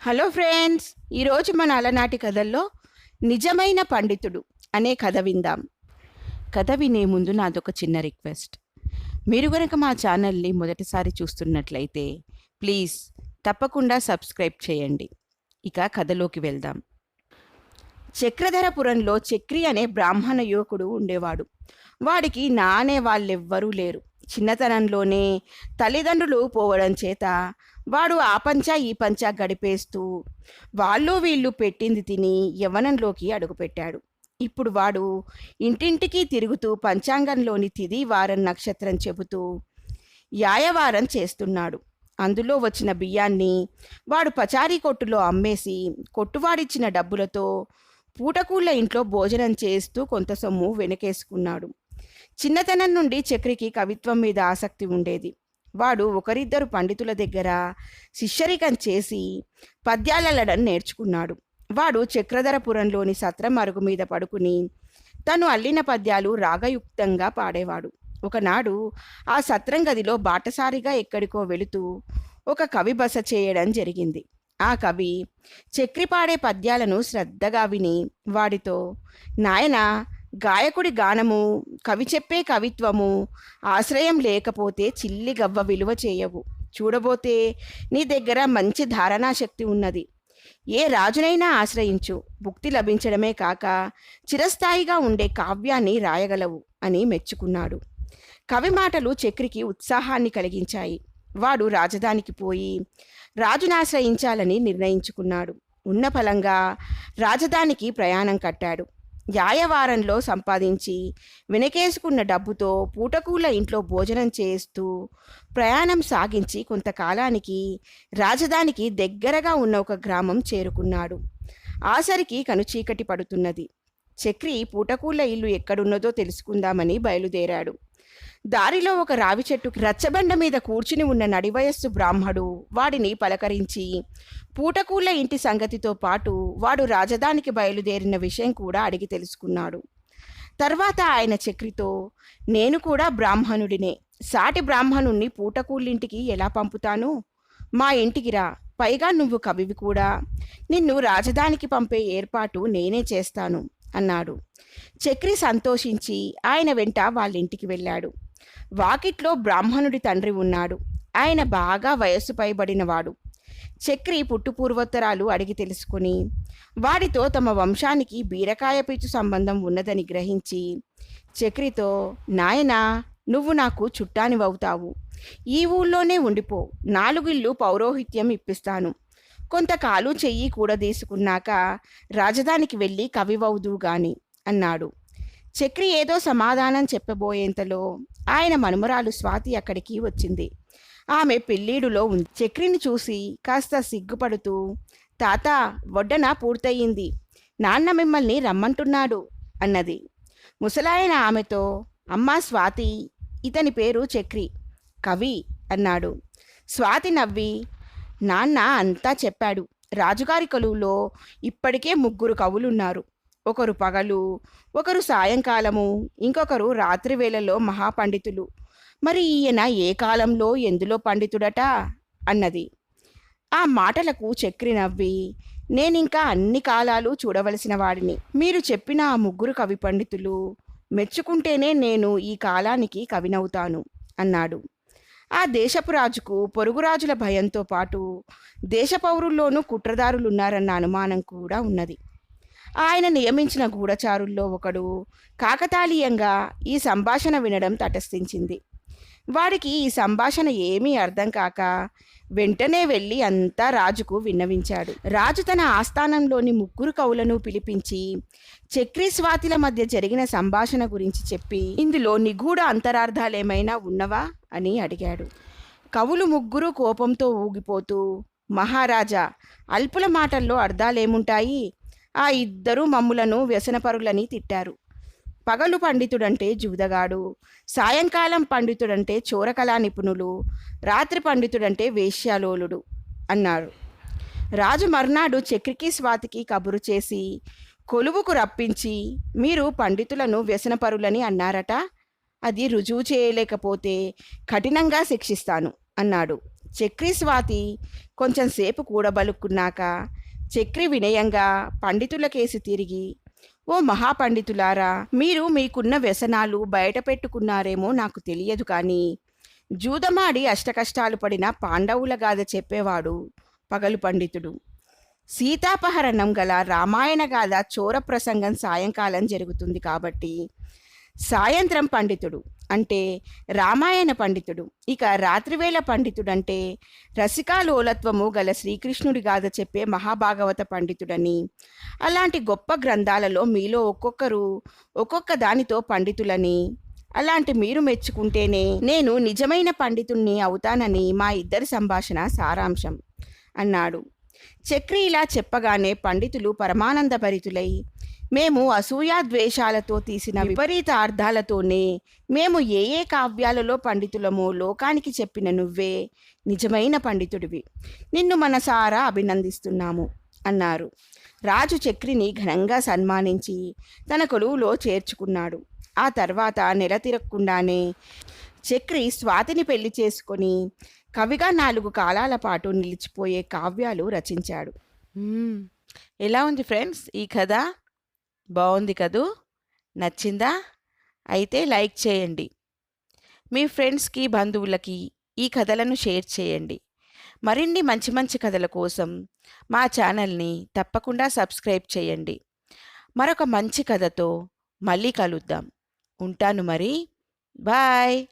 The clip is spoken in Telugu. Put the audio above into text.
హలో ఫ్రెండ్స్ ఈరోజు మన అలనాటి కథల్లో నిజమైన పండితుడు అనే కథ విందాం. కథ వినే ముందు నాదొక చిన్న రిక్వెస్ట్. మీరు కనుక మా ఛానల్ని మొదటిసారి చూస్తున్నట్లయితే ప్లీజ్ తప్పకుండా సబ్స్క్రైబ్ చేయండి. ఇక కథలోకి వెళ్దాం. చక్రధరపురంలో చక్రి అనే బ్రాహ్మణ యువకుడు ఉండేవాడు. వాడికి నానే వాళ్ళెవ్వరూ లేరు. చిన్నతనంలోనే తల్లిదండ్రులు పోవడం చేత వాడు ఆ పంచా ఈ పంచా గడిపేస్తూ వాళ్ళు వీళ్ళు పెట్టింది తిని యవ్వనంలోకి అడుగుపెట్టాడు. ఇప్పుడు వాడు ఇంటింటికి తిరుగుతూ పంచాంగంలోని తిది వారం నక్షత్రం చెబుతూ యాయవారం చేస్తున్నాడు. అందులో వచ్చిన బియ్యాన్ని వాడు పచారీ కొట్టులో అమ్మేసి కొట్టువాడిచ్చిన డబ్బులతో పూటకూళ్ళ ఇంట్లో భోజనం చేస్తూ కొంత సొమ్ము వెనకేసుకున్నాడు. చిన్నతనం నుండి చక్రికి కవిత్వం మీద ఆసక్తి ఉండేది. వాడు ఒకరిద్దరు పండితుల దగ్గర శిష్యరికం చేసి పద్యాలలడం నేర్చుకున్నాడు. వాడు చక్రధరపురంలోని సత్రం అరుగు మీద పడుకుని తను అల్లిన పద్యాలు రాగయుక్తంగా పాడేవాడు. ఒకనాడు ఆ సత్రం గదిలో బాటసారిగా ఎక్కడికో వెళుతూ ఒక కవి బస చేయడం జరిగింది. ఆ కవి చక్రి పాడే పద్యాలను శ్రద్ధగా విని వాడితో నాయనా గాయకుడి గానము కవి చెప్పే కవిత్వము ఆశ్రయం లేకపోతే చిల్లి గవ్వ విలువ చేయవు. చూడబోతే నీ దగ్గర మంచి ధారణా శక్తి ఉన్నది. ఏ రాజునైనా ఆశ్రయించు భుక్తి లభించడమే కాక చిరస్థాయిగా ఉండే కావ్యాన్ని రాయగలవు అని మెచ్చుకున్నాడు. కవి మాటలు చక్రికి ఉత్సాహాన్ని కలిగించాయి. వాడు రాజధానికి పోయి రాజునాశ్రయించాలని నిర్ణయించుకున్నాడు. ఉన్న ఫలంగా రాజధానికి ప్రయాణం కట్టాడు. యాయవారంలో సంపాదించి వెనకేసుకున్న డబ్బుతో పూటకూల ఇంట్లో భోజనం చేస్తూ ప్రయాణం సాగించి కొంతకాలానికి రాజధానికి దగ్గరగా ఉన్న ఒక గ్రామం చేరుకున్నాడు. ఆసరికి కనుచీకటి పడుతున్నది. చక్రి పూటకూళ్ళ ఇల్లు ఎక్కడున్నదో తెలుసుకుందామని బయలుదేరాడు. దారిలో ఒక రావి చెట్టు రచ్చబండ మీద కూర్చుని ఉన్న నడివయస్సు బ్రాహ్మడు వాడిని పలకరించి పూటకూళ్ళ ఇంటి సంగతితో పాటు వాడు రాజధానికి బయలుదేరిన విషయం కూడా అడిగి తెలుసుకున్నాడు. తర్వాత ఆయన చక్రితో నేను కూడా బ్రాహ్మణుడినే. సాటి బ్రాహ్మణుణ్ణి పూటకూళ్ళింటికి ఎలా పంపుతాను? మా ఇంటికి రా. పైగా నువ్వు కవివి కూడా. నిన్ను రాజధానికి పంపే ఏర్పాటు నేనే చేస్తాను. అన్నాడు. చక్రి సంతోషించి ఆయన వెంట వాళ్ళ ఇంటికి వెళ్ళాడు. వాకిట్లో బ్రాహ్మణుడి తండ్రి ఉన్నాడు. ఆయన బాగా వయస్సు పైబడినవాడు. చక్రి పుట్టుపూర్వోత్తరాలు అడిగి తెలుసుకుని వాడితో తమ వంశానికి బీరకాయ పీచు సంబంధం ఉన్నదని గ్రహించి చక్రితో నాయనా నువ్వు నాకు చుట్టానివవుతావు. ఈ ఊళ్ళోనే ఉండిపో. నాలుగిళ్ళు పౌరోహిత్యం ఇప్పిస్తాను. కొంతకాలం చెయ్యి కూడదీసుకున్నాక రాజధానికి వెళ్ళి కవివవుదు గాని అన్నాడు. చక్రి ఏదో సమాధానం చెప్పబోయేంతలో ఆయన మనుమరాలు స్వాతి అక్కడికి వచ్చింది. ఆమె పెళ్ళీడులో ఉంది. చక్రిని చూసి కాస్త సిగ్గుపడుతూ తాత వడ్డన పూర్తయింది. నాన్న మిమ్మల్ని రమ్మంటున్నాడు అన్నది. ముసలాయన ఆమెతో అమ్మా స్వాతి ఇతని పేరు చక్రి కవి అన్నాడు. స్వాతి నవ్వి నాన్న అంతా చెప్పాడు. రాజుగారి కొలువులో ఇప్పటికే ముగ్గురు కవులున్నారు. ఒకరు పగలు ఒకరు సాయంకాలము ఇంకొకరు రాత్రి వేళలో మహాపండితులు. మరి ఈయన ఏ కాలంలో ఎందులో పండితుడట? అన్నది. ఆ మాటలకు చక్రి నవ్వి నేనింకా అన్ని కాలాలు చూడవలసిన వాడిని. మీరు చెప్పిన ఆ ముగ్గురు కవి పండితులు మెచ్చుకుంటేనే నేను ఈ కాలానికి కవినవుతాను అన్నాడు. ఆ దేశపు రాజుకు పొరుగు రాజుల భయంతో పాటు దేశ పౌరుల్లోనూ కుట్రదారులున్నారన్న అనుమానం కూడా ఉన్నది. ఆయన నియమించిన గూఢచారుల్లో ఒకడు కాకతాళీయంగా ఈ సంభాషణ వినడం తటస్థించింది. వాడికి ఈ సంభాషణ ఏమీ అర్థం కాక వెంటనే వెళ్ళి అంతా రాజుకు విన్నవించాడు. రాజు తన ఆస్థానంలోని ముగ్గురు కవులను పిలిపించి చక్రి స్వాతిల మధ్య జరిగిన సంభాషణ గురించి చెప్పి ఇందులో నిగూఢ అంతరార్థాలేమైనా ఉన్నవా? అని అడిగాడు. కవులు ముగ్గురు కోపంతో ఊగిపోతూ మహారాజా అల్పుల మాటల్లో అర్థాలేముంటాయి? ఆ ఇద్దరు మమ్ములను వ్యసనపరులని తిట్టారు. పగలు పండితుడంటే జూదగాడు సాయంకాలం పండితుడంటే చోరకళా నిపుణులు రాత్రి పండితుడంటే వేశ్యాలోలుడు అన్నారు. రాజు మర్నాడు చక్రికి స్వాతికి కబురు చేసి కొలువుకు రప్పించి మీరు పండితులను వ్యసనపరులని అన్నారట? అది రుజువు చేయలేకపోతే కఠినంగా శిక్షిస్తాను అన్నాడు. చక్రి స్వాతి కొంచెం సేపు కూడబలుక్కున్నాక చక్రి వినయంగా పండితులకేసి తిరిగి ఓ మహాపండితులారా మీరు మీకున్న వ్యసనాలు బయట పెట్టుకున్నారేమో నాకు తెలియదు కానీ జూదమాడి అష్టకష్టాలు పడిన పాండవుల గాథ చెప్పేవాడు పగలు పండితుడు. సీతాపహరణం గల రామాయణ గాథ చోర ప్రసంగం సాయంకాలం జరుగుతుంది కాబట్టి సాయంత్రం పండితుడు. అంటే రామాయణ పండితుడు. ఇక రాత్రివేళ పండితుడు అంటే రసికాలోలత్వము గల శ్రీకృష్ణుడి గాథ చెప్పే మహాభాగవత పండితుడని. అలాంటి గొప్ప గ్రంథాలలో మీలో ఒక్కొక్కరు ఒక్కొక్క దానితో పండితులని. అలాంటి మీరు మెచ్చుకుంటేనే నేను నిజమైన పండితుణ్ణి అవుతానని మా ఇద్దరి సంభాషణ సారాంశం అన్నాడు. చక్రి ఇలా చెప్పగానే పండితులు పరమానందభరితులై మేము అసూయా ద్వేషాలతో తీసిన విపరీత అర్థాలతోనే మేము ఏ ఏ కావ్యాలలో పండితులమో లోకానికి చెప్పిన నువ్వే నిజమైన పండితుడివి. నిన్ను మనసారా అభినందిస్తున్నాము అన్నారు. రాజు చక్రిని ఘనంగా సన్మానించి తన కొలువులో చేర్చుకున్నాడు. ఆ తర్వాత నెల తిరగకుండానే చక్రి స్వాతిని పెళ్ళి చేసుకొని కవిగా నాలుగు కాలాల పాటు నిలిచిపోయే కావ్యాలు రచించాడు. ఎలా ఉంది ఫ్రెండ్స్ ఈ కథ? బాగుంది కదూ? నచ్చిందా? అయితే లైక్ చేయండి. మీ ఫ్రెండ్స్కి బంధువులకి ఈ కథలను షేర్ చేయండి. మరిన్ని మంచి మంచి కథల కోసం మా ఛానల్ని తప్పకుండా సబ్స్క్రైబ్ చేయండి. మరొక మంచి కథతో మళ్ళీ కలుద్దాం. ఉంటాను మరి. బాయ్!